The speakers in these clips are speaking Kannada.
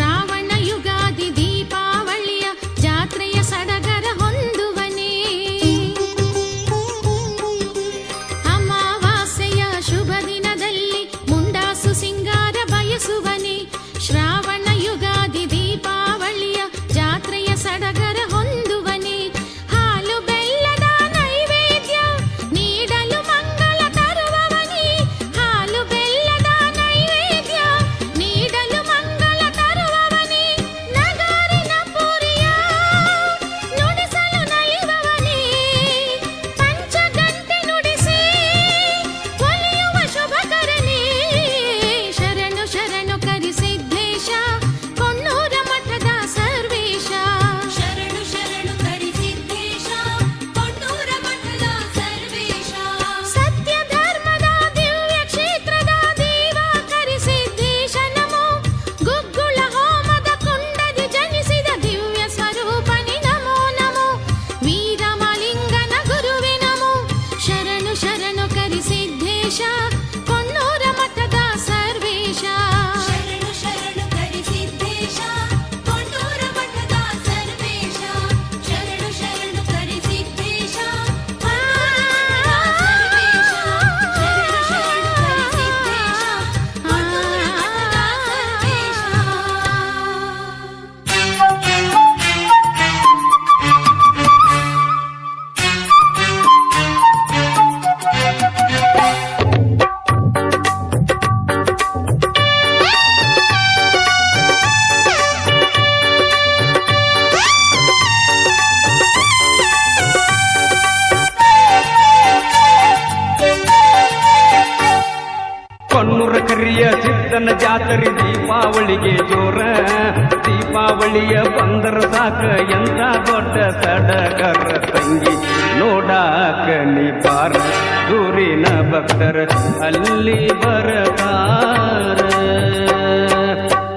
drown ದೀಪಾವಳಿಯ ಬಂದರ ಸಾಕ ಎಂತ ದೊಡ್ಡ ಸಡಗರ ತಂಗಿ ನೋಡಾಕ ನೀ ಬಾರ ದೂರಿನ ಭಕ್ತರ ಅಲ್ಲಿ ಬರತಾರ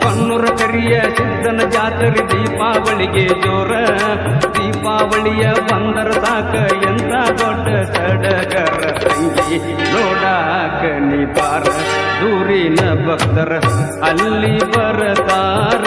ಪನ್ನೂರ ಕರಿಯ ಸಿದ್ದನ ಜಾತ್ರೆ ದೀಪಾವಳಿಗೆ ಜೋರ ದೀಪಾವಳಿಯ ಬಂದರ ಸಾಕ ಎಂತ ದೊಡ್ಡ ಸಡಗರ ತಂಗಿ ನೋಡಾಕ ನೀ ಬಾರ ದೂರಿನ ಭಕ್ತರ ಅಲ್ಲಿ ಬರತಾರ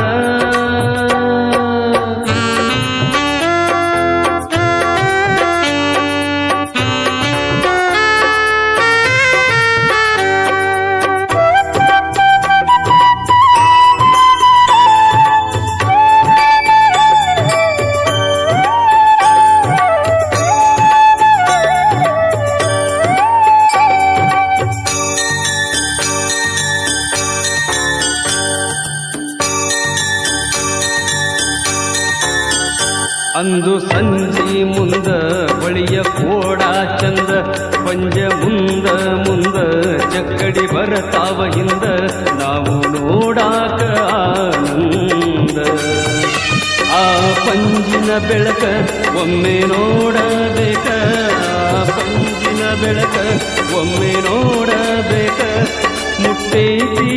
ಅಂದು ಸಂಜೆ ಮುಂದ ಬಳಿಯ ಕೋಡ ಚಂದ ಪಂಜ ಮುಂದ ಮುಂದ ಚಕ್ಕಡಿ ಬರತಾವ ಹಿಂದ ನಾವು ನೋಡಾಕ ಆನಂದ ಆ ಪಂಜಿನ ಬೆಳಕ ಒಮ್ಮೆ ನೋಡಬೇಕ ಆ ಪಂಜಿನ ಬೆಳಕ ಒಮ್ಮೆ ನೋಡಬೇಕ ಮುಟ್ಟೈತಿ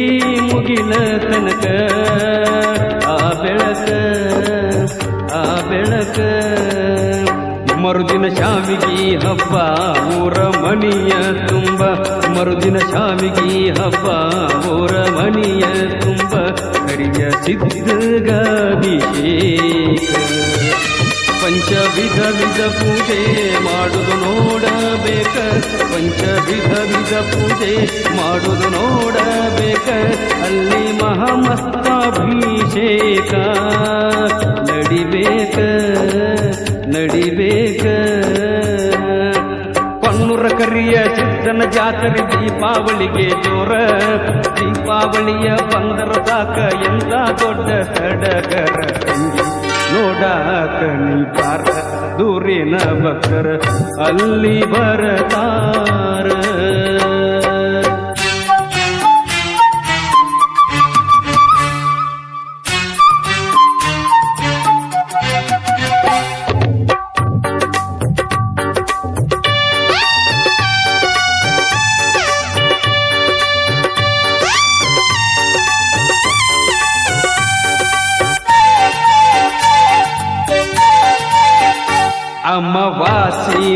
ಮುಗಿಲ ತನಕ ಆ ಬೆಳಕ ಆ ಬೆಳಕ. ಮರುದಿನ ಶಾವಿಗಿ ಹಬ್ಬ, ಊರ ಮಣಿಯ ತುಂಬ. ಮರುದಿನ ಶಾವಿಗಿ ಹಬ್ಬ, ಊರ ಮಣಿಯ ತುಂಬ. ಕರಿಯ ಸಿದ್ಧಗಾಭಿಷೇಕ ಪಂಚ ವಿಧ ವಿಧ ಪೂಜೆ ಮಾಡುದು ನೋಡಬೇಕ. ಪಂಚ ವಿಧ ವಿಧ ಪೂಜೆ ಮಾಡುದು ನೋಡಬೇಕ. ಅಲ್ಲಿ ಮಹಾಮಸ್ತಾಭಿಷೇಕ ನಡಿಬೇಕ ನಡಿಬೇಕ. ಪನ್ನೂರ ಕರಿಯ ಚಿತ್ತನ ಜಾತ್ರೆ ದೀಪಾವಳಿಗೆ ಜೋರ. ದೀಪಾವಳಿಯ ಬಂದರ ಸಾಕ ಎಂತ ದೊಡ್ಡ ಸಡಗರ ನೋಡಾಕ ನೀ ಬಾರ ದೂರಿನ ಭಕ್ತರ ಅಲ್ಲಿ ಬರತಾರ.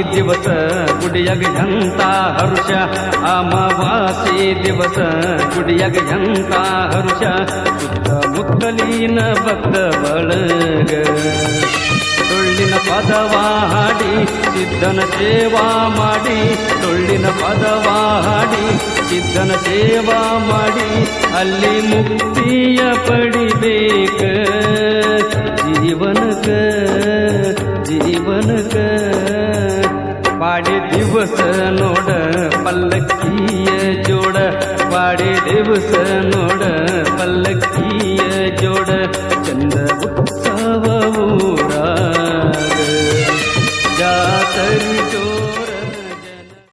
ದಿವಸ ಗುಡಿಯಾಗ ಎಂತ ಹರುಷ? ಅಮಾವಾಸಿ ದಿವಸ ಗುಡಿಯಾಗ ಎಂತ ಹರುಷ? ಸುತ್ತಮುತ್ತಲಿನ ಭಕ್ತ ಬಳಗ. ಟೊಳ್ಳಿನ ಪದವಾ ಹಾಡಿ, ಸಿದ್ಧನ ಸೇವಾ ಮಾಡಿ. ಟೊಳ್ಳಿನ ಪದವಾ ಹಾಡಿ, ಸಿದ್ಧನ ಸೇವಾ ಮಾಡಿ. ಅಲ್ಲಿ ಮುಕ್ತಿಯ ಪಡಿಬೇಕ ಜೀವನಕ. ವಾಡೆ ದಿವಸ ನೋಡ ಪಲ್ಲಕ್ಕಿಯ ಜೋಡ. ವಾಡೆ ದಿವಸ ನೋಡ ಪಲ್ಲಕ್ಕಿಯ ಜೋಡ.